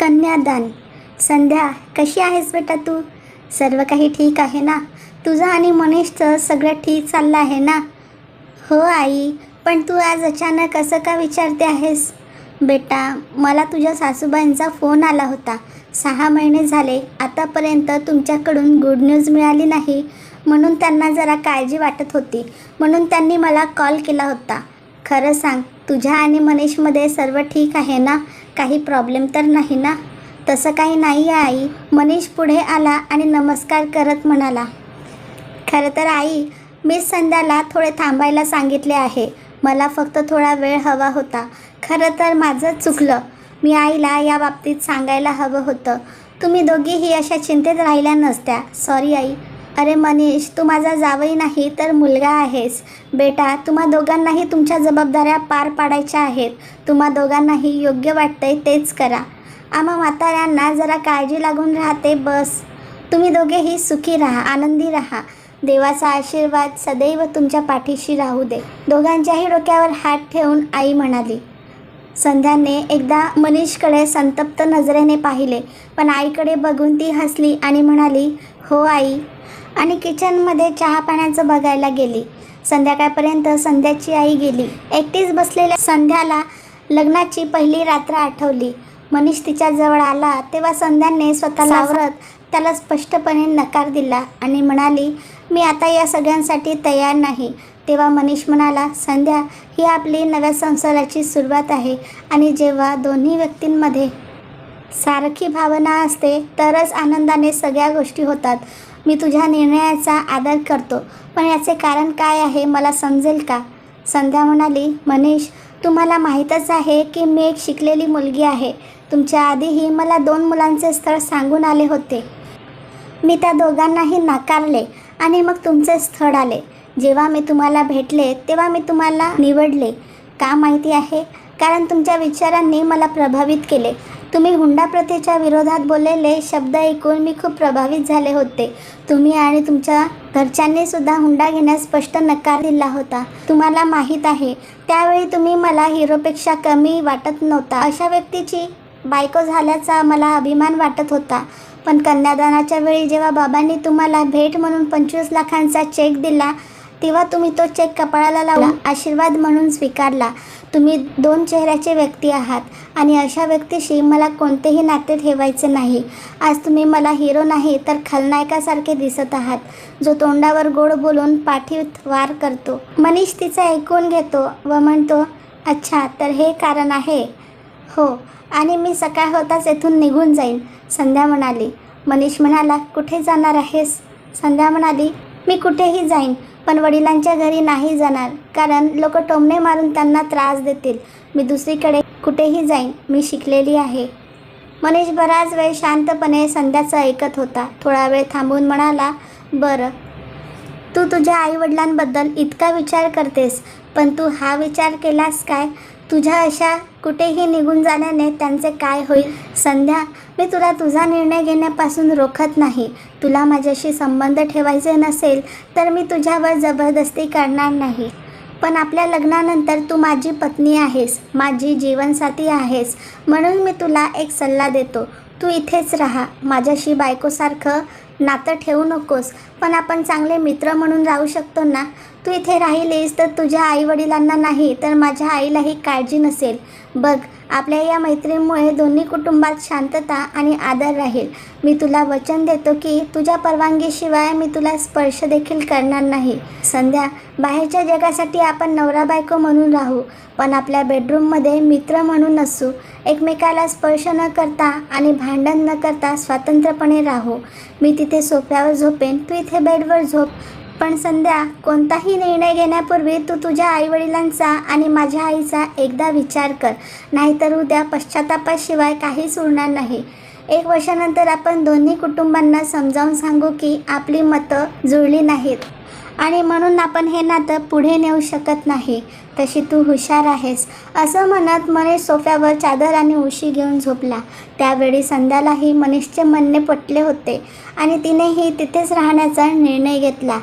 कन्यादान. संध्या कशी आहेस बेटा तू? सर्व काही ठीक आहे ना? तुझं आणि मनीषचं सगळं ठीक चाललं आहे ना? हो आई पण तू आज अचानक असं का विचारते आहेस? बेटा मला तुझ्या सासूबाईंचा फोन आला होता. सहा महिने झाले आतापर्यंत तुमच्याकडून गुड न्यूज मिळाली नाही. म्हणून त्यांना जरा काळजी वाटत होती. म्हणून त्यांनी मला कॉल केला होता. खरं सांग तुझ्या आणि मनीषमध्ये सर्व ठीक आहे ना? काही प्रॉब्लेम तर नाही ना? तसं काही नाही आहे आई. मनीष पुढे आला आणि नमस्कार करत म्हणाला खरं तर आई मी संध्याला थोडे थांबायला सांगितले आहे. मला फक्त थोडा वेळ हवा होता. खरं तर माझं चुकलं. मी आईला या बाबतीत सांगायला हवं होतं. तुम्ही दोघीही अशा चिंतेत राहिल्या नसत्या. सॉरी आई. अरे मनीष तू माझा जावई नाही तर मुलगा आहेस. बेटा तुम्हा दोघांनाही तुमच्या जबाबदाऱ्या पार पाडायच्या आहेत. तुम्हा दोघांनाही योग्य वाटतंय तेच करा. आम्हा म्हाताऱ्यांना जरा काळजी लागून राहते बस. तुम्ही दोघेही सुखी राहा आनंदी राहा. देवाचा आशीर्वाद सदैव तुमच्या पाठीशी राहू दे. दोघांच्याही डोक्यावर हात ठेवून आई म्हणाली. संध्याने एकदा मनीषकडे संतप्त नजरेने पाहिले पण आईकडे बघून ती हसली आणि म्हणाली हो आई आणि किचनमध्ये चहा पाण्याचं बघायला गेली. संध्याकाळपर्यंत संध्याची आई गेली. एकटीच बसलेल्या संध्याला लग्नाची पहिली रात्र आठवली. मनीष तिच्या जवळ आला तेव्हा संध्याने स्वतःला आवरत त्याला स्पष्टपणे नकार दिला आणि म्हणाली मी आता या सगळ्यांसाठी तयार नाही. तेव्हा मनीष म्हणाला संध्या ही आपली नव्या संसाराची सुरुवात आहे आणि जेव्हा दोन्ही व्यक्तींमध्ये सारखी भावना असते तरच आनंदाने सगळ्या गोष्टी होतात. मी तुझ्या निर्णयाचा आदर करतो. पण याचे कारण काय आहे मला समजेल का? संध्या म्हणाली मनीष तुम्हाला माहीतच आहे की मी एक शिकलेली मुलगी आहे. तुमच्या आधीही मला दोन मुलांचे स्थळ सांगून आले होते. मी त्या दोघांनाही नाकारले आणि मग तुमचे स्थळ आले. जेव्हा मी तुम्हाला भेटले तेव्हा मी तुम्हाला निवडले. का माहिती आहे? कारण तुमच्या विचारांनी मला प्रभावित केले. तुम्ही हुंडा प्रथेच्या विरोधात बोललेले शब्द ऐकून मी खूप प्रभावित झाले होते. तुम्ही आणि तुमच्या घरच्यांनी सुद्धा हुंडा घेण्यास स्पष्ट नकार दिला होता. तुम्हाला माहीत आहे त्यावेळी तुम्ही मला हिरोपेक्षा कमी वाटत नव्हता. अशा व्यक्तीची बायको झाल्याचा मला अभिमान वाटत होता. पण कन्यादानाच्या वेळी जेव्हा बाबांनी तुम्हाला भेट म्हणून पंचवीस लाखांचा चेक दिला तेव्हा तुम्ही तो चेक कपाळाला लावला आशीर्वाद म्हणून स्वीकारला. तुम्ही दोन चेहऱ्याचे व्यक्ती आहात आणि अशा व्यक्तीशी मला कोणतेही नाते ठेवायचे नाही. आज तुम्ही मला हिरो नाही तर खलनायकासारखे दिसत आहात जो तोंडावर गोड बोलून पाठीत वार करतो. मनीष तिचं ऐकून घेतो व म्हणतो अच्छा तर हे कारण आहे. हो आणि मी सकाळ होताच येथून निघून जाईन संध्या म्हणाली. मनीष म्हणाला कुठे जाणार आहेस? संध्या म्हणाली मी कुठेही जाईन पण वडिलांच्या घरी नाही जाणार. कारण लोक टोमणे मारून त्यांना त्रास देतील. मी दुसरीकडे कुठेही जाईन. मी शिकलेली आहे. मनीष बराच वेळ शांतपणे संध्याचं ऐकत होता. थोडा वेळ थांबून म्हणाला बरं. तू तुझ्या आईवडिलांबद्दल इतका विचार करतेस. पण तू हा विचार केलास काय? तुझ्या अशा कुठेही निघून जाण्याने त्यांचे काय होईल? संध्या मी तुला तुझा निर्णय घेण्यापासून रोखत नाही. तुला माझ्याशी संबंध ठेवायचे नसेल तर मी तुझ्यावर जबरदस्ती करणार नाही. पण आपल्या लग्नानंतर तू माझी पत्नी आहेस माझी जीवनसाथी आहेस म्हणून मी तुला एक सल्ला देतो. तू इथेच राहा माझ्याशी बायकोसारखं नातं ठेवू नकोस पण आपण चांगले मित्र म्हणून राहू शकतो ना? तू इथे राहिलीस तर तुझ्या आईवडिलांना नाही तर माझ्या आईलाही काळजी नसेल. बघ आपल्या या मैत्रीमुळे दोन्ही कुटुंबात शांतता आणि आदर राहील. मी तुला वचन देतो की तुझ्या परवानगीशिवाय मी तुला स्पर्श देखील करणार नाही. संध्या बाहेरच्या जगासाठी आपण नवरा बायको म्हणून राहू पण आपल्या बेडरूममध्ये मित्र म्हणून असू एकमेकाला स्पर्श न करता आणि भांडण न करता स्वतंत्रपणे राहू. मी तिथे सोफ्यावर झोपेन तू इथे बेडवर झोप. पण संध्या कोणताही निर्णय घेण्यापूर्वी तू तुझ्या आईवडिलांचा आणि माझ्या आईचा एकदा विचार कर. नाहीतर उद्या पश्चातापाशिवाय काहीच उरणार नाही. एक वर्षानंतर आपण दोन्ही कुटुंबांना समजावून सांगू की आपली मतं जुळली नाहीत. आणि म्हणून आपण हे नातं पुढे नेऊ शकत नाही. तशी तू हुशार आहेस. असं म्हणत मनीष सोफ्यावर चादर आणि उशी घेऊन झोपला. त्यावेळी संध्यालाही मनीषचे म्हणणे पटले होते आणि तिनेही तिथेच राहण्याचा निर्णय घेतला.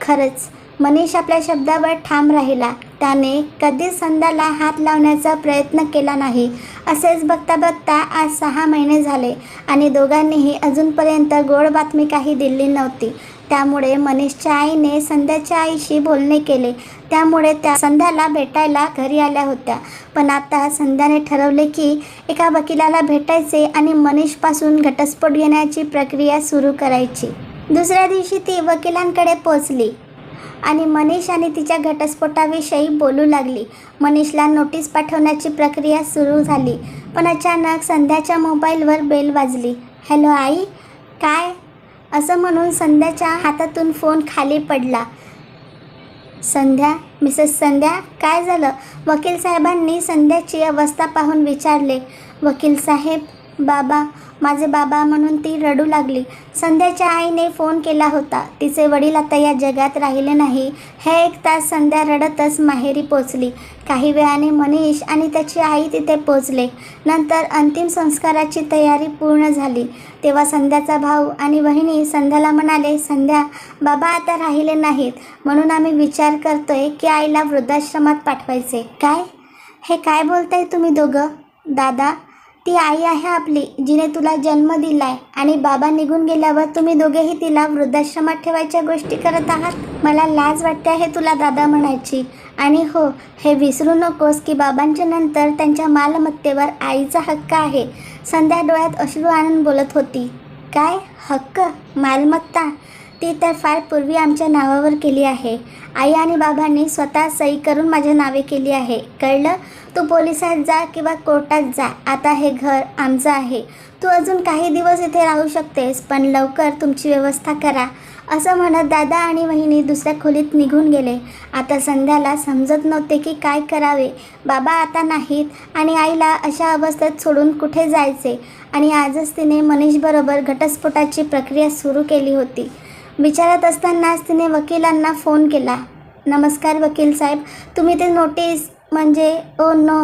खरंच मनीष आपल्या शब्दावर ठाम राहिला. त्याने कधीच संध्याला हात लावण्याचा प्रयत्न केला नाही. असेच बघता बघता आज सहा महिने झाले आणि दोघांनीही अजूनपर्यंत गोड बातमी काही दिली नव्हती. त्यामुळे मनीषच्या आईने संध्याच्या आईशी बोलणे केले. त्यामुळे त्या संध्याला भेटायला घरी आल्या होत्या. पण आता संध्याने ठरवले की एका वकिलाला भेटायचे आणि मनीषपासून घटस्फोट घेण्याची प्रक्रिया सुरू करायची. दुसऱ्या दिवशी ती वकिलांकडे पोचली आणि मनीष आणि तिच्या घटस्फोटाविषयी बोलू लागली. मनीषला नोटीस पाठवण्याची प्रक्रिया सुरू झाली पण अचानक संध्याच्या मोबाईलवर बेल वाजली. हॅलो आई काय? असं म्हणून संध्याच्या हातातून फोन खाली पडला. संध्या मिसेस संध्या काय झालं? वकील साहेबांनी संध्याची अवस्था पाहून विचारले. वकील साहेब बाबा माझे बाबा म्हणून ती रडू लागली. संध्याच्या आईने फोन केला होता. तिचे वडील आता या जगात राहिले नाही. हे एक तास संध्या रडतच माहेरी पोचली. काही वेळाने मनीष आणि त्याची आई तिथे पोचले. नंतर अंतिम संस्काराची तयारी पूर्ण झाली. तेव्हा संध्याचा भाऊ आणि बहिणी संध्याला म्हणाले संध्या बाबा आता राहिले नाहीत. म्हणून आम्ही विचार करतोय की आईला वृद्धाश्रमात पाठवायचे. काय? हे काय बोलताय तुम्ही दोघं? दादा ती आई आहे आपली जिने तुला जन्म दिलाय आणि बाबा निघून गेल्यावर तुम्ही दोघेही तिला वृद्धाश्रमात ठेवायच्या गोष्टी करत आहात? मला लाज वाटते आहे तुला दादा म्हणायची. आणि हो हे विसरू नकोस की बाबांच्या नंतर त्यांच्या मालमत्तेवर आईचा हक्क आहे. संध्या डोळ्यात अश्रू आणून बोलत होती. काय? हक्क? मालमत्ता? ती तर फार पूर्वी आमच्या नावावर केली आहे. आई आणि बाबांनी स्वतः सही करून माझ्या नावे केली आहे. कळलं? तू पोलिसात जा किंवा कोर्टात जा. आता हे घर आमचं आहे. तू अजून काही दिवस इथे राहू शकतेस पण लवकर तुमची व्यवस्था करा. असं म्हणत दादा आणि वहिनी दुसऱ्या खोलीत निघून गेले. आता संध्याला समजत नव्हते की काय करावे. बाबा आता नाहीत आणि आईला अशा अवस्थेत सोडून कुठे जायचे? आणि आजच तिने मनीषबरोबर घटस्फोटाची प्रक्रिया सुरू केली होती. विचारत असतानाच तिने वकिलांना फोन केला. नमस्कार वकील साहेब तुम्ही ते नोटीस म्हणजे ओ नो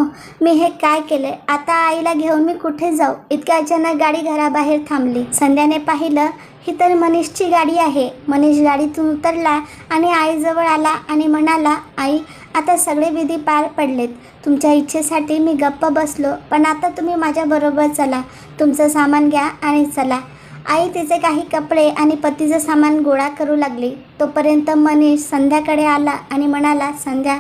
मी हे काय केलं? आता आईला घेऊन मी कुठे जाऊ? इतक्या अचानक गाडी घराबाहेर थांबली. संध्याने पाहिलं ही तर मनीषची गाडी आहे. मनीष गाडीतून उतरला आणि आईजवळ आला आणि म्हणाला आई आता सगळे विधी पार पडलेत. तुमच्या इच्छेसाठी मी गप्प बसलो पण आता तुम्ही माझ्याबरोबर चला. तुमचं सामान घ्या आणि चला. आई तिचे काही कपडे आणि पतीचं सामान गोळा करू लागली. तोपर्यंत मनीष संध्याकडे आला आणि म्हणाला संध्या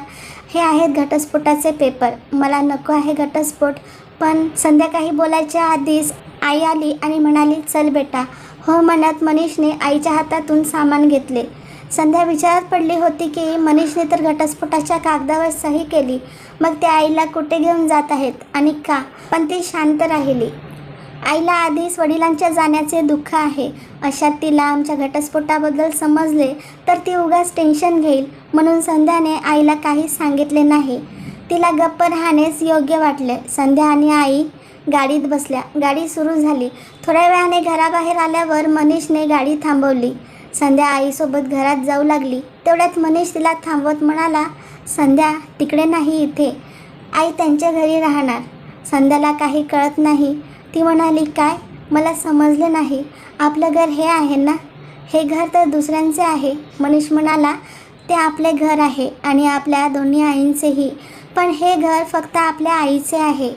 हे आहेत घटस्फोटाचे पेपर. मला नको आहे घटस्फोट पण संध्या काही बोलायच्या आधीच आई आली आणि म्हणाली चल बेटा. हो म्हणत मनीषने आईच्या हातातून सामान घेतले. संध्या विचारात पडली होती की मनीषने तर घटस्फोटाच्या कागदावर सही केली. मग ते आईला कुठे घेऊन जात आहेत आणि का? पण ती शांत राहिली. आईला आधीच वडिलांच्या जाण्याचे दुःख आहे. अशात तिला आमच्या घटस्फोटाबद्दल समजले तर ती उगाच टेन्शन घेईल म्हणून संध्याने आईला काहीच सांगितले नाही. तिला गप्प राहणेच योग्य वाटले. संध्या आणि आई गाडीत बसल्या. गाडी सुरू झाली. थोड्या वेळाने घराबाहेर आल्यावर मनीषने गाडी थांबवली. संध्या आईसोबत घरात जाऊ लागली. तेवढ्यात मनीष तिला थांबवत म्हणाला संध्या तिकडे नाही इथे. आई त्यांच्या घरी राहणार. संध्याला काही कळत नाही. ती म्हणाली काय? मला समजले नाही. आपलं घर हे आहे ना? हे घर तर दुसऱ्यांचे आहे. मनीष म्हणाला ते आपले घर आहे आणि आपल्या दोन्ही आईंचेही. पण हे घर फक्त आपल्या आईचे आहे.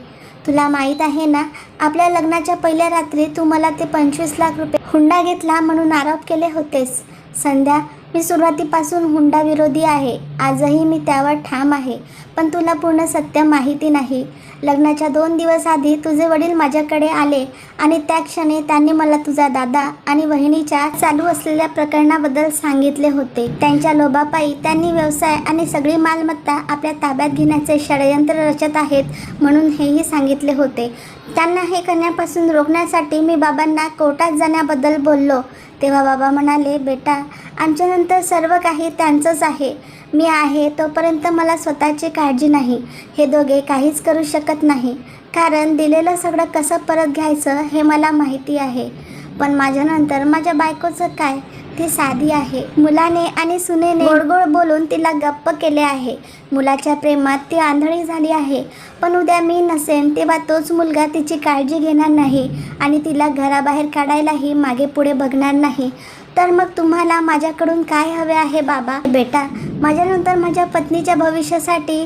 तुला माहीत आहे ना आपल्या लग्नाच्या पहिल्या रात्री तू मला ते पंचवीस लाख रुपये हुंडा घेतला म्हणून आरोप केले होतेस. संध्या मी सुरुवातीपासून हुंडा विरोधी आहे. आजही मी त्यावर ठाम आहे. पण तुला पूर्ण सत्य माहिती नाही. लग्नाच्या दोन दिवस आधी तुझे वडील माझ्याकडे आले आणि त्या क्षणी त्यांनी मला तुझा दादा आणि बहिणीच्या चालू असलेल्या प्रकरणाबद्दल सांगितले होते. त्यांच्या लोभापायी त्यांनी व्यवसाय आणि सगळी मालमत्ता आपल्या ताब्यात घेण्याचे षडयंत्र रचत आहेत म्हणून हेही सांगितले होते. त्यांना हे करण्यापासून रोखण्यासाठी मी बाबांना कोर्टात जाण्याबद्दल बोललो. तेव्हा बाबा म्हणाले बेटा आमच्यानंतर सर्व काही त्यांचंच आहे. मी आहे तोपर्यंत मला स्वतःची काळजी नाही. हे दोघे काहीच करू शकत नाही. कारण दिलेलं सगळं कसं परत घ्यायचं हे मला माहिती आहे. पण माझ्यानंतर माझ्या बायकोचं काय? ती साधी आहे. मुलाने आणि सुनेने गोडगोड बोलून तिला गप्प केले आहे. मुलाच्या प्रेमात ती आंधळी झाली आहे. पण उद्या मी नसेन तेव्हा तोच मुलगा तिची काळजी घेणार नाही आणि तिला घराबाहेर काढायलाही मागे पुढे बघणार नाही. तर मग तुम्हाला माझ्याकडून काय हवे आहे बाबा? बेटा माझ्यानंतर माझ्या पत्नीच्या भविष्यासाठी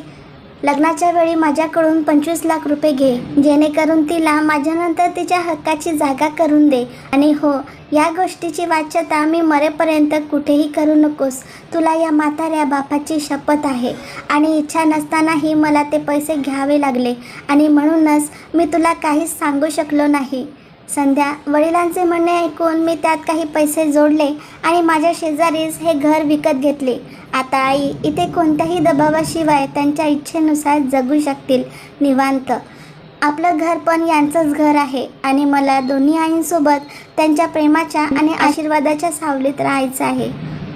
लग्नाच्या वेळी माझ्याकडून पंचवीस लाख रुपये घे. जेणेकरून तिला माझ्यानंतर तिच्या हक्काची जागा करून दे. आणि हो या गोष्टीची वाच्यता मी मरेपर्यंत कुठेही करू नकोस. तुला या म्हाताऱ्या बापाची शपथ आहे. आणि इच्छा नसतानाही मला ते पैसे घ्यावे लागले. आणि म्हणूनच मी तुला काहीच सांगू शकलो नाही. संध्या वडिलांचे म्हणणे ऐकून मी त्यात काही पैसे जोडले आणि माझ्या शेजारीच हे घर विकत घेतले. आता आई इथे कोणत्याही दबावाशिवाय त्यांच्या इच्छेनुसार जगू शकतील निवांत. आपलं घर पण यांचंच घर आहे आणि मला दोन्ही आईंसोबत त्यांच्या प्रेमाच्या आणि आशीर्वादाच्या सावलीत राहायचं आहे.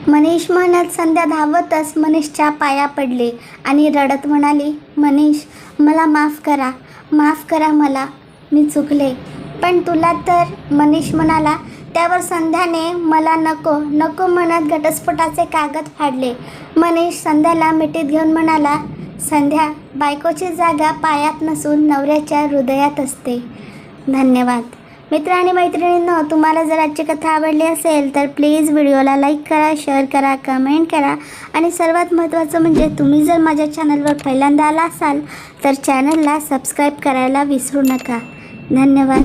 मनीष म्हणत संध्या धावतच मनीषच्या पाया पडले आणि रडत म्हणाली मनीष मला माफ करा माफ करा मला मी चुकले. पण तुला तर मनीष म्हणाला त्यावर संध्याने मला नको नको म्हणत घटस्फोटाचे कागद फाडले. मनीष संध्याला मिठीत घेऊन म्हणाला संध्या बायकोची जागा पायात नसून नवऱ्याच्या हृदयात असते. धन्यवाद. मित्र आणि मैत्रिणींनो तुम्हाला जर आजची कथा आवडली असेल तर प्लीज व्हिडिओला लाईक करा शेअर करा कमेंट करा. आणि सर्वात महत्त्वाचं म्हणजे तुम्ही जर माझ्या चॅनलवर पहिल्यांदा आला असाल तर चॅनलला सबस्क्राईब करायला विसरू नका. धन्यवाद.